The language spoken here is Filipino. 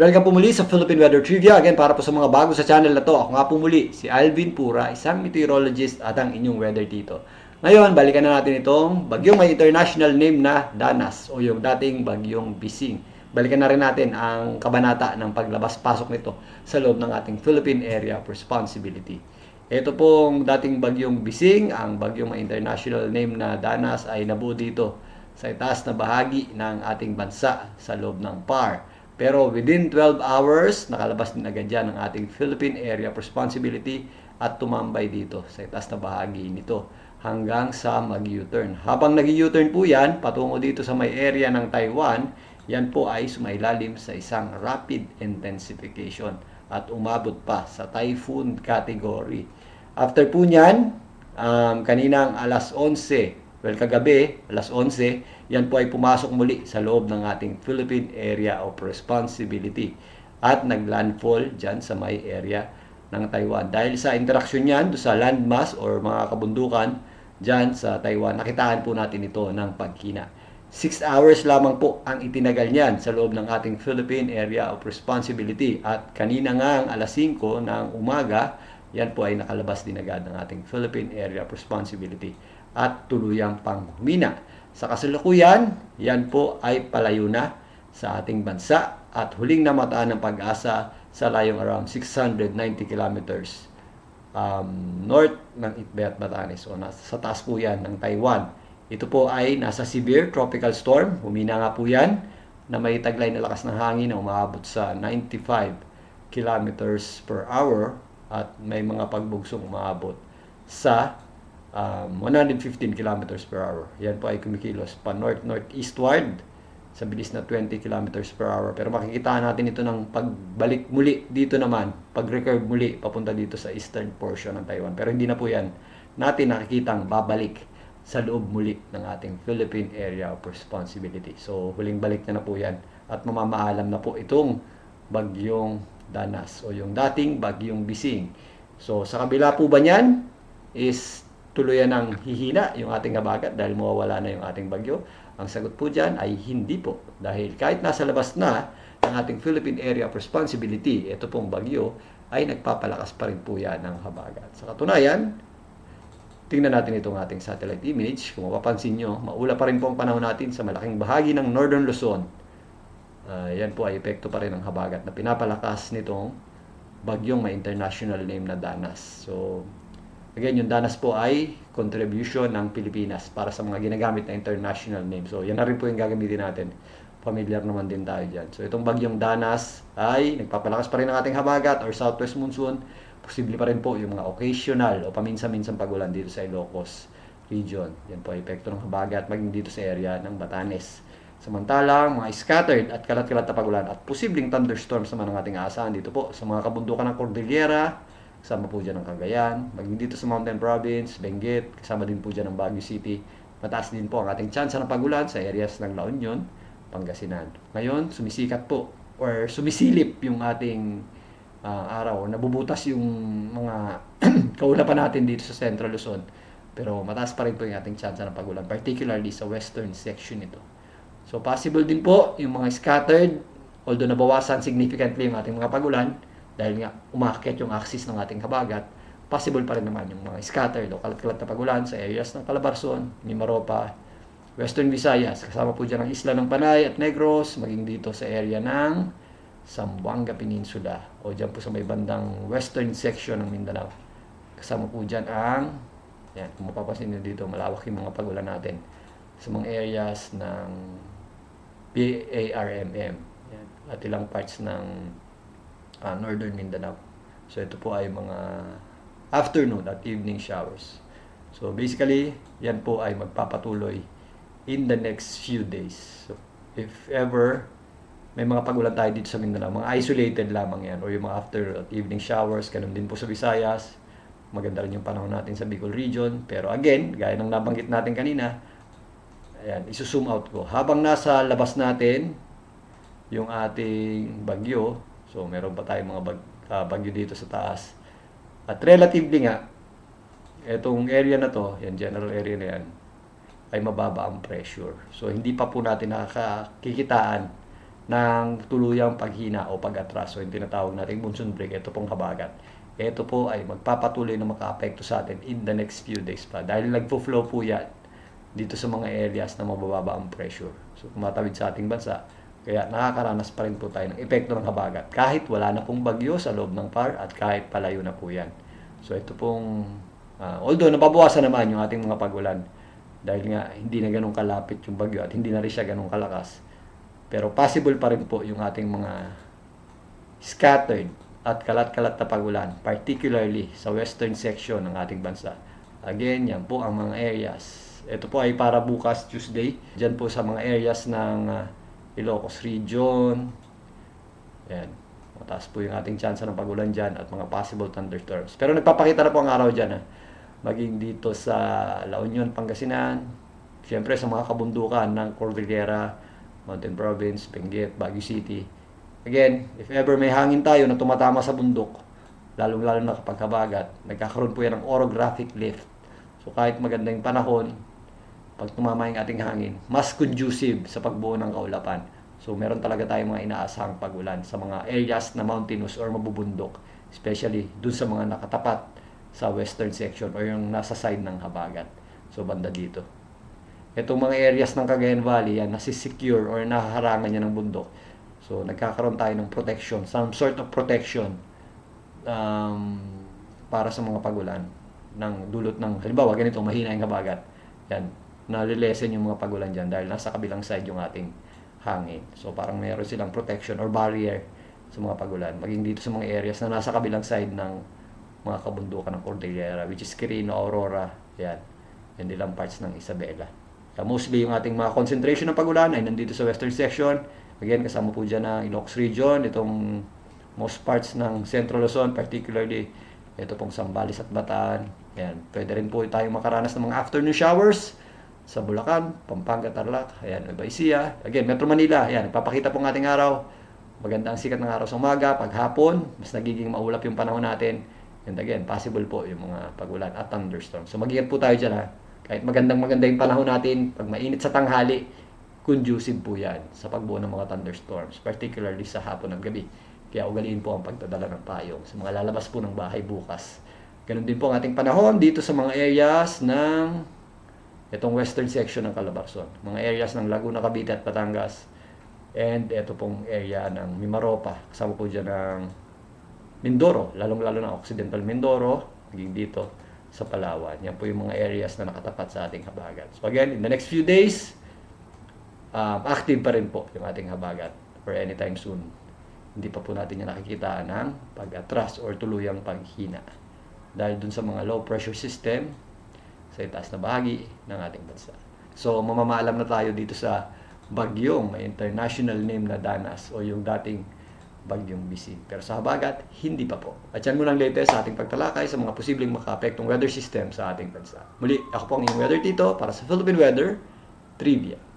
Welcome po muli sa Philippine Weather Trivia. Again, para po sa mga bago sa channel na to, ako nga po muli, si Alvin Pura, isang meteorologist at ang inyong weather dito. Ngayon, balikan na natin itong bagyong may international name na Danas o yung dating bagyong Bising. Balikan na rin natin ang kabanata ng paglabas-pasok nito sa loob ng ating Philippine Area of Responsibility. Ito pong dating bagyong Bising, ang bagyong may international name na Danas ay nabuo dito sa itaas na bahagi ng ating bansa sa loob ng PAR. Pero within 12 hours, nakalabas din agad yan ang ating Philippine Area of Responsibility at tumambay dito sa itaas na bahagi nito hanggang sa mag-U-turn. Habang nag-U-turn po yan, patungo dito sa may area ng Taiwan, yan po ay sumailalim sa isang rapid intensification at umabot pa sa typhoon category. After po niyan, um, kaninang alas 11, well kagabi, alas 11, yan po ay pumasok muli sa loob ng ating Philippine Area of Responsibility at naglandfall dyan sa may area ng Taiwan. Dahil sa interaction niyan do sa landmass or mga kabundukan dyan sa Taiwan, nakitaan po natin ito ng pagkina. 6 hours lamang po ang itinagal niyan sa loob ng ating Philippine Area of Responsibility. At kanina nga ang alas 5 ng umaga, yan po ay nakalabas din agad ng ating Philippine Area of Responsibility at tuluyang panghumina. Sa kasalukuyan, yan po ay palayo na sa ating bansa at huling namataan ng pag-asa sa layong around 690 kilometers um, north ng Itbay at Batanes o nasa, sa taas po yan ng Taiwan. Ito po ay nasa severe tropical storm. Humina nga po yan na may taglay na lakas ng hangin na umaabot sa 95 kilometers per hour at may mga pagbugsong umaabot sa um, 115 kilometers per hour. Yan po ay kumikilos pa north-northeastward sa bilis na 20 kilometers per hour. Pero makikita natin ito ng pagbalik muli dito naman, pag-recurve muli papunta dito sa eastern portion ng Taiwan. Pero hindi na po yan natin nakikitang babalik sa loob muli ng ating Philippine Area of Responsibility. So, huling balik na na po yan at mamamaalam na po itong bagyong Danas o yung dating bagyong Bising. So, sa kabila po ba niyan is tuluyan ng hihina yung ating habagat dahil mawawala na yung ating bagyo? Ang sagot po dyan ay hindi po. Dahil kahit nasa labas na ng ating Philippine Area of Responsibility, ito pong bagyo, ay nagpapalakas pa rin po yan ng habagat. Sa katunayan, tingnan natin itong ating satellite image. Kung mapapansin nyo, maula pa rin po ang panahon natin sa malaking bahagi ng Northern Luzon. Uh, yan po ay epekto pa rin ng habagat na pinapalakas nitong bagyong may international name na Danas. So, again, yung Danas po ay contribution ng Pilipinas para sa mga ginagamit na international name. So, yan na rin po yung gagamitin natin. Familiar naman din tayo dyan. So, itong bagyong Danas ay nagpapalakas pa rin ng ating habagat or southwest monsoon. Posible pa rin po yung mga occasional o paminsan-minsang pagulan dito sa Ilocos region. Yan po epekto ng habagat maging dito sa area ng Batanes. Samantalang, mga scattered at kalat-kalat na pagulan at posibleng thunderstorms naman ang ating aasahan dito po sa mga kabundukan ng Cordillera, kasama po dyan ng Cagayan, maging dito sa Mountain Province, Benguet, kasama din po dyan ng Baguio City. Mataas din po ang ating chance ng pagulan sa areas ng La Union, Pangasinan. Ngayon, sumisikat po or sumisilip yung ating uh, araw, nabubutas yung mga kaulapan natin dito sa Central Luzon. Pero mataas pa rin po yung ating chance ng pagulan, particularly sa western section nito. So possible din po yung mga scattered, although nabawasan significantly yung ating mga pagulan, dahil nga umakyat yung axis ng ating habagat, possible pa rin naman yung mga scattered o kalat-kalat na pagulan sa areas ng Calabarzon, Mimaropa, Western Visayas, kasama po dyan ang isla ng Panay at Negros, maging dito sa area ng Zamboanga Peninsula. O dyan po sa may bandang western section ng Mindanao. Kasama po dyan ang, yan, kung mapapansin nyo dito, malawak yung mga pagulan natin sa mga areas ng PARMM yan, at ilang parts ng uh, northern Mindanao. So ito po ay mga afternoon at evening showers. So basically, yan po ay magpapatuloy in the next few days. So if ever may mga pagulan tayo dito sa Mindanao, mga isolated lamang yan or yung mga after at evening showers, ganun din po sa Visayas. Maganda rin yung panahon natin sa Bicol region. Pero again, gaya ng nabanggit natin kanina, ayan, isusum out ko. Habang nasa labas natin yung ating bagyo, so meron pa tayong mga bag, uh, bagyo dito sa taas. At relatively nga, etong area na to, yan general area na yan, ay mababa ang pressure. So hindi pa po natin nakakakikitaan ng tuluyang paghina o pag-atras o yung tinatawag nating monsoon break, ito pong habagat. Ito po ay magpapatuloy na makaapekto sa atin in the next few days pa. Dahil nagpo-flow po yan dito sa mga areas na mabababa ang pressure. So, tumatawid sa ating bansa. Kaya nakakaranas pa rin po tayo ng epekto ng habagat. Kahit wala na pong bagyo sa loob ng PAR at kahit palayo na po yan. So, ito pong, ah, although nababawasan naman yung ating mga pagulan dahil nga hindi na ganun kalapit yung bagyo at hindi na rin siya ganun kalakas. Pero possible pa rin po yung ating mga scattered at kalat-kalat na pagulan, particularly sa western section ng ating bansa. Again, yan po ang mga areas. Ito po ay para bukas Tuesday. Diyan po sa mga areas ng ah, Ilocos Region. Yan. Mataas po yung ating chance ng pagulan dyan at mga possible thunderstorms. Pero nagpapakita na po ang araw dyan. Ha? Maging dito sa La Union, Pangasinan. Siyempre sa mga kabundukan ng Cordillera, Mountain Province, Benguet, Baguio City. Again, if ever may hangin tayo na tumatama sa bundok, lalong-lalo na kapag habagat, nagkakaroon po yan ng orographic lift. So kahit maganda yung panahon, pag tumama yung ating hangin, mas conducive sa pagbuo ng kaulapan. So meron talaga tayong mga inaasahang pagulan sa mga areas na mountainous or mabubundok, especially dun sa mga nakatapat sa western section or yung nasa side ng habagat. So banda dito. Itong mga areas ng Cagayan Valley, yan, nasi-secure or nahaharangan niya ng bundok. So, nagkakaroon tayo ng protection, some sort of protection um, para sa mga pagulan ng dulot ng, halimbawa, ganito, mahina yung habagat. Yan, nalilesen yung mga pagulan dyan dahil nasa kabilang side yung ating hangin. So, parang meron silang protection or barrier sa mga pagulan. Maging dito sa mga areas na nasa kabilang side ng mga kabundukan ng Cordillera, which is Quirino, Aurora, yan. Yan ilang parts ng Isabela. Uh, mostly yung ating mga concentration ng pagulan ay nandito sa western section. Again, kasama po dyan ang Ilocos Region, itong most parts ng Central Luzon, particularly ito pong Sambales at Bataan. Yan. Pwede rin po tayo makaranas ng mga afternoon showers sa Bulacan, Pampanga, Tarlac, ayan, Nueva Ecija. Again, Metro Manila, ayan, ipapakita po ng ating araw. Maganda ang sikat ng araw sa umaga, paghapon, mas nagiging maulap yung panahon natin. And again, possible po yung mga pagulan at thunderstorm. So mag-ingat po tayo dyan ha. Kahit magandang maganda yung panahon natin, pag mainit sa tanghali, conducive po yan sa pagbuo ng mga thunderstorms, particularly sa hapon at gabi. Kaya ugaliin po ang pagdadala ng payong sa mga lalabas po ng bahay bukas. Ganun din po ang ating panahon dito sa mga areas ng itong western section ng Calabarzon. Mga areas ng Laguna, Cavite at Batangas. And ito pong area ng Mimaropa. Kasama po dyan ng Mindoro, lalong-lalo na Occidental Mindoro, maging dito sa Palawan. Yan po yung mga areas na nakatapat sa ating habagat. So again, in the next few days, um, active pa rin po yung ating habagat or anytime soon. Hindi pa po natin yung nakikita ng pag-atras or tuluyang paghina. Dahil dun sa mga low pressure system sa itaas na bahagi ng ating bansa. So mamamaalam na tayo dito sa bagyong may international name na Danas o yung dating bagyong Bisig. Pero sa habagat, hindi pa po. At yan muna ang latest sa ating pagtalakay sa mga posibleng makaapektong weather system sa ating bansa. Muli, ako po ang inyong weather tito para sa Philippine Weather Trivia.